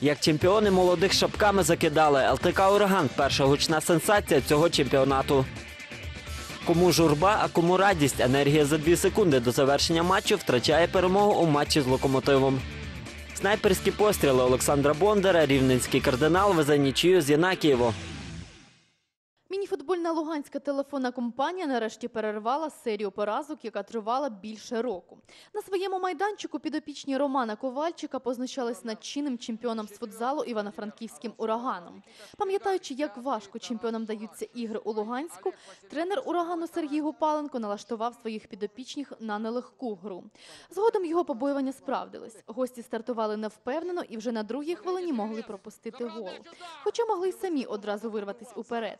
Як чемпіони молодих шапками закидали ЛТК Ураган перша гучна сенсація цього чемпіонату. Кому журба, а кому радість. Енергія за дві секунди до завершення матчу втрачає перемогу у матчі з локомотивом. Снайперські постріли Олександра Бондара, рівненський кардинал везе нічию з Янакієво. Мініфутбольна луганська телефонна компанія нарешті перервала серію поразок, яка тривала більше року. На своєму майданчику підопічні Романа Ковальчика позначались над чинним чемпіоном з футзалу Івано-Франківським ураганом. Пам'ятаючи, як важко чемпіонам даються ігри у Луганську, тренер урагану Сергій Гупаленко налаштував своїх підопічних на нелегку гру. Згодом його побоювання справдились. Гості стартували невпевнено і вже на другій хвилині могли пропустити гол. Хоча могли й самі одразу вирватись уперед.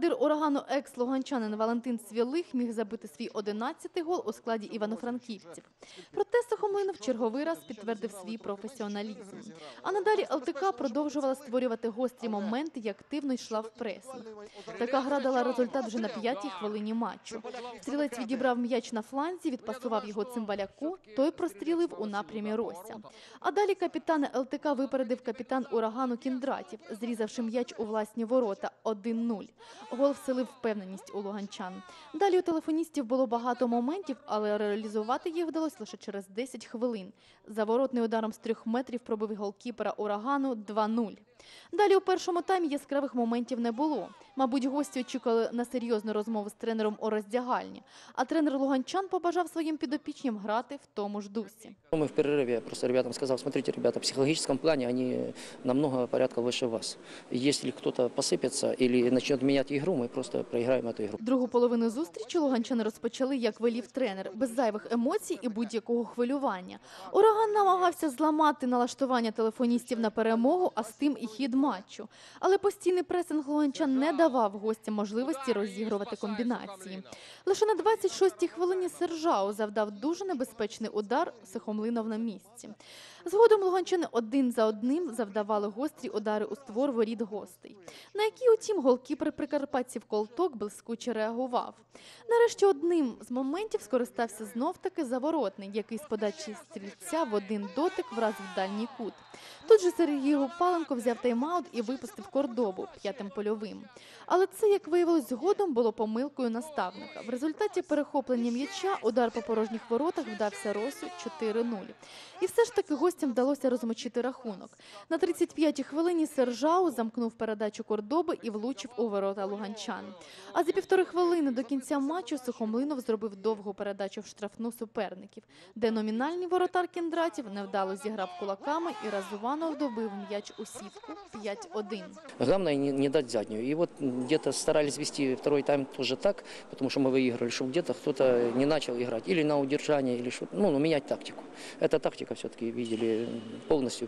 Бомбардир урагану екс-луганчанин Валентин Свєлих міг забити свій 11-й гол у складі івано-франківців. Проте Сухомлинов черговий раз підтвердив свій професіоналізм. А надалі ЛТК продовжувала створювати гострі моменти і активно йшла в пресинг. Така гра дала результат вже на п'ятій хвилині матчу. Стрілець відібрав м'яч на фланзі, відпасував його цимбаляку, той прострілив у напрямі Рося. А далі капітан ЛТК випередив капітан урагану Кіндратів, зрізавши м'яч у власні ворота 1-0. Гол вселив впевненість у луганчан. Далі у телефоністів було багато моментів, але реалізувати їх вдалося лише через 10 хвилин. Заворотний ударом з трьох метрів пробив голкіпера урагану 2-0. Далі у першому таймі яскравих моментів не було. Мабуть, гості очікували на серйозну розмову з тренером у роздягальні. А тренер луганчан побажав своїм підопічням грати в тому ж дусі. Мы в перерыве, я просто ребятам сказал, смотрите, ребята, в психологическом плане они намного порядка выше вас. Если кто-то посыпется или начнет менять игру, мы просто проиграем эту игру. Другу половину зустрічі луганчани розпочали, як велів тренер, без зайвих емоцій і будь-якого хвилювання. Ураган намагався зламати налаштування телефоністів на перемогу, а з тим і хід матчу. Але постійний пресинг луганчан не давав гостям можливості розігрувати комбінації. Лише на 26-й хвилині Сержау завдав дуже небезпечний удар Сихомлинов на місці. Згодом луганчани один за одним завдавали гострі удари у створ воріт гостей, на які, утім, голкіпер прикарпатців Колток блискуче реагував. Нарешті одним з моментів скористався знов-таки заворотний, який з подачі стрільця в один дотик вразив дальній кут. Тут же Сергій Гупаленко взяв тайм-аут і випустив кордобу п'ятим польовим. Але це, як виявилось згодом, було помилкою наставника. В результаті перехоплення м'яча удар по порожніх воротах вдався Росу 4-0. І все ж таки гостям вдалося розмочити рахунок. На 35-й хвилині Сержау замкнув передачу Кордоби і влучив у ворота луганчан. А за півтори хвилини до кінця матчу Сухомлинов зробив довгу передачу в штрафну суперників, де номінальний воротар Кіндратів невдало зіграв кулаками і Разуванов добив м'яч у сітку 5-1. Главное не, не дать заднюю. И вот где-то старались вести второй тайм тоже так, потому что мы выиграли, чтобы где-то кто-то не начал играть или на удержание, или что ну, ну, менять тактику. Эта тактика все-таки, видели, полностью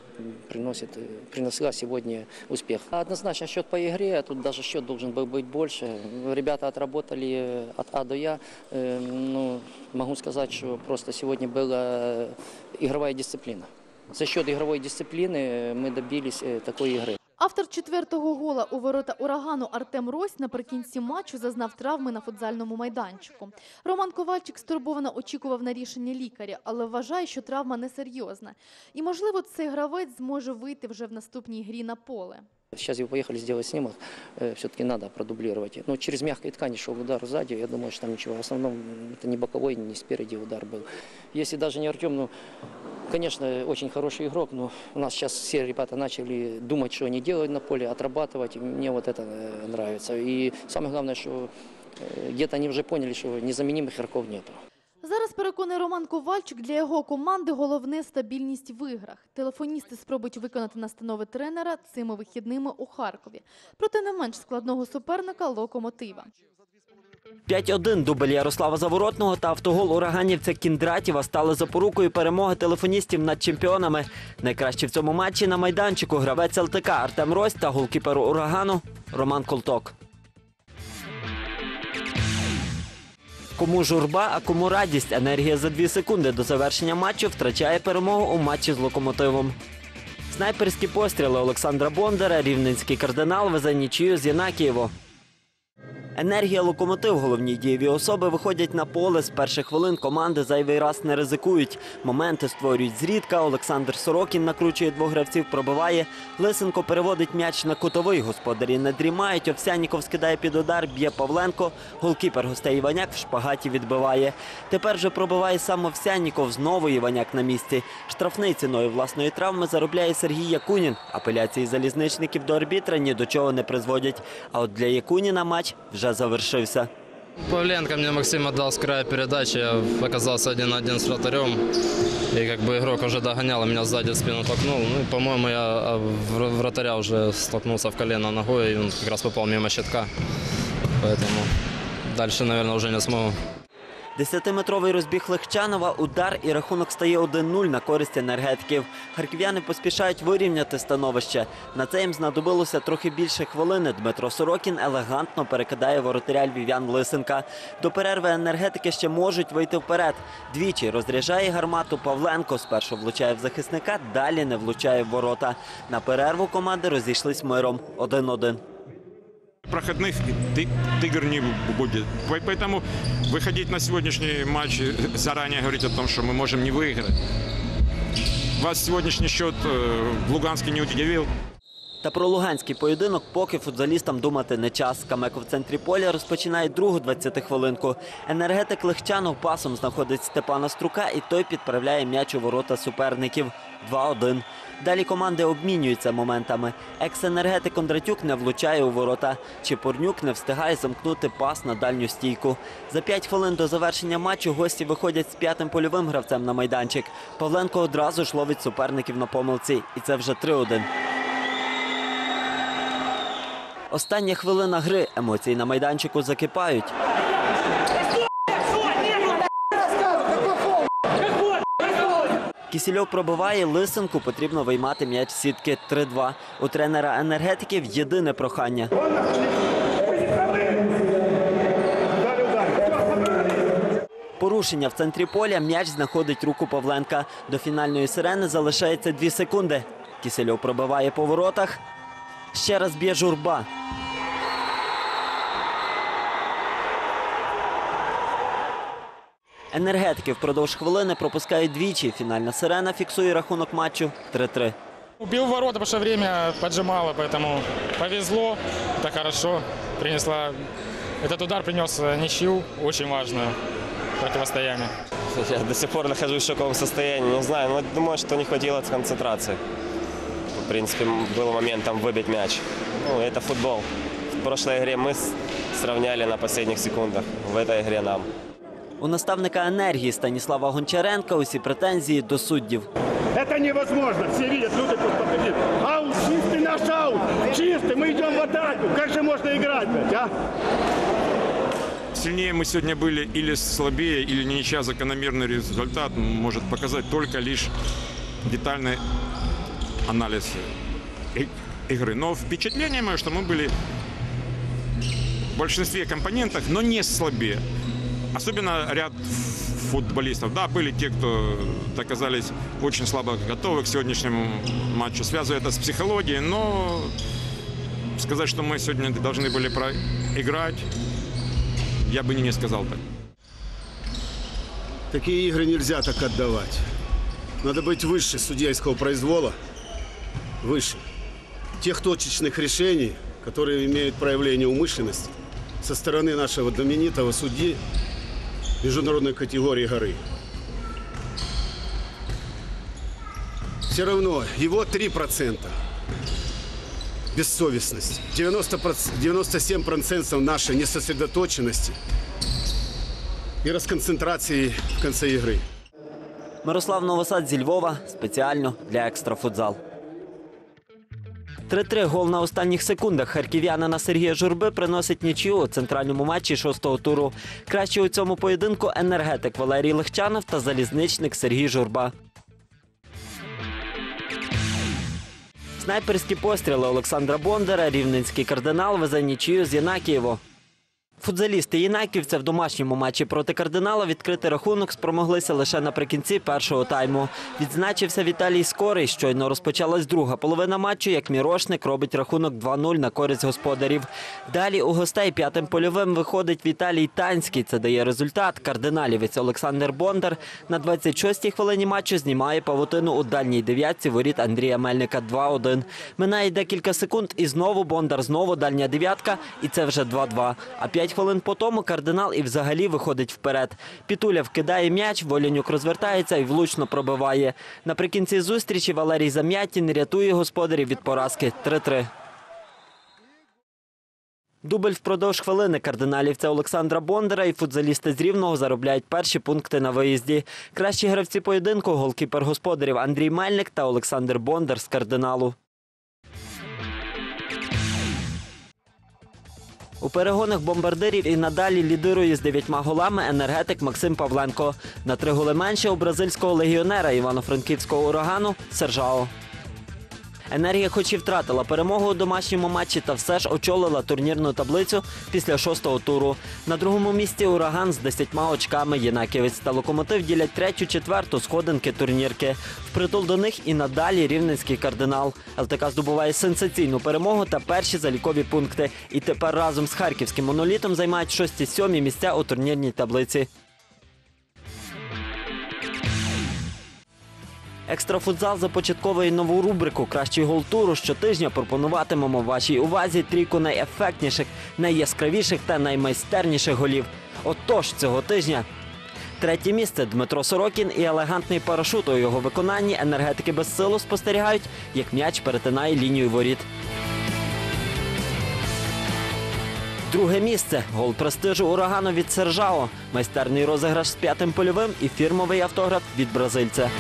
приносит, э, приносила сегодня успех. Однозначно счет по игре, а тут даже счет должен был быть больше. Ребята отработали от А до Я. Э, Ну, могу сказать, что просто сегодня была игровая дисциплина. За счет игровой дисциплины мы добились э, такой игры. Автор четвертого гола у ворота урагану Артем Рось наприкінці матчу зазнав травми на футзальному майданчику. Роман Ковальчик стурбовано очікував на рішення лікаря, але вважає, що травма несерйозна. І, можливо, цей гравець зможе вийти вже в наступній грі на поле. Сейчас его поехали сделать снимок, все-таки надо продублировать. Но через мягкой ткани шел удар сзади, я думаю, что там ничего. В основном это не боковой, не спереди удар был. Если даже не Артем, ну, конечно, очень хороший игрок, но у нас сейчас все ребята начали думать, что они делают на поле, отрабатывать. И Мне вот это э, нравится. И самое главное, что э, где-то они уже поняли, что незаменимых игроков нету. Зараз переконує Роман Ковальчик, для його команди головне стабільність в іграх. Телефоністи спробують виконати настанови тренера цими вихідними у Харкові. Проте не менш складного суперника локомотива. 5-1 дубль Ярослава Заворотного та автогол ураганівця Кіндратєва стали запорукою перемоги телефоністів над чемпіонами. Найкраще в цьому матчі на майданчику гравець ЛТК Артем Рось та голкіпер урагану Роман Колток. Кому журба, а кому радість. Енергія за дві секунди до завершення матчу втрачає перемогу у матчі з локомотивом. Снайперські постріли Олександра Бондара, рівненський кардинал везе нічию з Янакієво. Енергія локомотив, головні дієві особи виходять на поле. З перших хвилин команди зайвий раз не ризикують. Моменти створюють зрідка. Олександр Сорокін накручує двох гравців, пробиває. Лисенко переводить м'яч на кутовий. Господарі не дрімають. Овсяніков скидає під удар, б'є Павленко. Голкіпер гостей Іваняк в шпагаті відбиває. Тепер же пробиває сам Овсяніков. Знову Іваняк на місці. Штрафний ціною власної травми заробляє Сергій Якунін. Апеляції залізничників до арбітра ні до чого не призводять. А от для Якуніна матч вже завершився. Павленко мне Максим отдал с края передачи, я оказался один на один с вратарем. И как бы игрок уже догонял, меня сзади в спину толкнул. Ну по-моему, я вратаря уже столкнулся в колено ногой, и он как раз попал мимо щитка. Поэтому дальше, наверное, уже не смогу. Десятиметровий розбіг Легчанова, удар і рахунок стає 1-0 на користь енергетиків. Харків'яни поспішають вирівняти становище. На це їм знадобилося трохи більше хвилини. Дмитро Сорокін елегантно перекидає воротаря львів'ян Лисенка. До перерви енергетики ще можуть вийти вперед. Двічі розряджає гармату Павленко. Спершу влучає в захисника, далі не влучає в ворота. На перерву команди розійшлись миром 1-1 проходных ты- игр не будет. По- Поэтому выходить на сегодняшний матч, э, заранее говорить о том, что мы можем не выиграть. Вас сегодняшний счет э, в Луганске не удивил. Та про луганський поєдинок поки футзалістам думати не час. Камеко в центрі поля розпочинає другу 20-хвилинку. Енергетик Легчанов пасом знаходить Степана Струка і той підправляє м'яч у ворота суперників. 2-1. Далі команди обмінюються моментами. Екс-енергетик Кондратюк не влучає у ворота. Чепурнюк не встигає замкнути пас на дальню стійку. За 5 хвилин до завершення матчу гості виходять з п'ятим польовим гравцем на майданчик. Павленко одразу ж ловить суперників на помилці. І це вже 3-1. Остання хвилина гри. Емоції на майданчику закипають. Кісільов пробиває Лисенку. Потрібно виймати м'яч сітки 3-2. У тренера енергетиків єдине прохання. Порушення в центрі поля. М'яч знаходить руку Павленка. До фінальної сирени залишається 2 секунди. Кісельов пробиває по воротах. Ще раз б'є журба. Енергетики впродовж хвилини пропускають двічі. Фінальна сирена фіксує рахунок матчу 3-3. Убил ворота, потому что время поджимало, поэтому повезло, это хорошо. Принесла... Этот удар принес э, ничью, очень важную противостояние. Я до сих пор нахожусь в шоковом состоянии. Не знаю, но думаю, что не хватило концентрации. В принципе, м- был момент там выбить мяч. Ну, это футбол. В прошлой игре мы с- сравняли на последних секундах. В этой игре нам. У наставника енергії Станіслава Гончаренка усі претензії до суддів. Это невозможно. Все видят, люди тут подходят. Аут, чистый наш аут. Чистый, мы идем в атаку. Как же можно играть, блядь, а? Сильнее мы сегодня были или слабее, или ничья закономерный результат может показать только лишь детальный анализ игры. Но впечатление мое, что мы были в большинстве компонентах, но не слабее. Особенно ряд футболистов. Да, были те, кто оказались очень слабо готовы к сегодняшнему матчу. Связываю это с психологией, но сказать, что мы сегодня должны были проиграть, я бы не сказал так. Такие игры нельзя так отдавать. Надо быть выше судейского произвола. Выше. Тех точечных решений, которые имеют проявление умышленности со стороны нашего знаменитого судьи международной категории горы. Все равно его 3% бессовестность, 90%, 97% нашей несосредоточенности и расконцентрации в конце игры. Мирослав Новосад зі Львова спеціально для екстрафутзал. 3-3 гол на останніх секундах. Харків'янина Сергія Журби приносить нічию у центральному матчі шостого туру. Краще у цьому поєдинку енергетик Валерій Легчанов та залізничник Сергій Журба. Снайперські постріли Олександра Бондара, рівненський кардинал везе нічию з Янакієво. Футзалісти Єнаківця в домашньому матчі проти кардинала відкрити рахунок спромоглися лише наприкінці першого тайму. Відзначився Віталій Скорий. Щойно розпочалась друга половина матчу, як мірошник робить рахунок 2-0 на користь господарів. Далі у гостей п'ятим польовим виходить Віталій Танський. Це дає результат. Кардиналівець Олександр Бондар на 26-й хвилині матчу знімає павутину у дальній дев'ятці воріт Андрія Мельника 2-1. Минає декілька секунд і знову Бондар, знову дальня дев'ятка, і це вже 2-2. А п'ять хвилин по тому кардинал і взагалі виходить вперед. Пітуля вкидає м'яч, Волянюк розвертається і влучно пробиває. Наприкінці зустрічі Валерій Зам'ятін рятує господарів від поразки 3-3. Дубль впродовж хвилини кардиналівця Олександра Бондара і футзалісти з Рівного заробляють перші пункти на виїзді. Кращі гравці поєдинку – голкіпер господарів Андрій Мельник та Олександр Бондар з кардиналу. У перегонах бомбардирів і надалі лідирує з дев'ятьма голами енергетик Максим Павленко. На три голи менше у бразильського легіонера Івано-Франківського урагану Сержао. Енергія хоч і втратила перемогу у домашньому матчі, та все ж очолила турнірну таблицю після шостого туру. На другому місці ураган з десятьма очками. Єнаківець та локомотив ділять третю, четверту сходинки турнірки. Впритул до них і надалі рівненський кардинал. ЛТК здобуває сенсаційну перемогу та перші залікові пункти. І тепер разом з харківським монолітом займають шості-сьомі місця у турнірній таблиці. Екстрафутзал започатковує нову рубрику Кращий гол туру. Щотижня пропонуватимемо вашій увазі трійку найефектніших, найяскравіших та наймайстерніших голів. Отож, цього тижня. Третє місце Дмитро Сорокін і елегантний парашут у його виконанні енергетики без силу спостерігають, як м'яч перетинає лінію воріт. Друге місце гол престижу урагану від Сержао, майстерний розіграш з п'ятим польовим і фірмовий автограф від бразильця.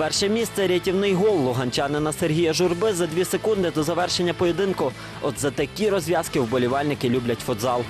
Перше місце рятівний гол луганчанина Сергія Журби за дві секунди до завершення поєдинку. От за такі розв'язки вболівальники люблять футзал.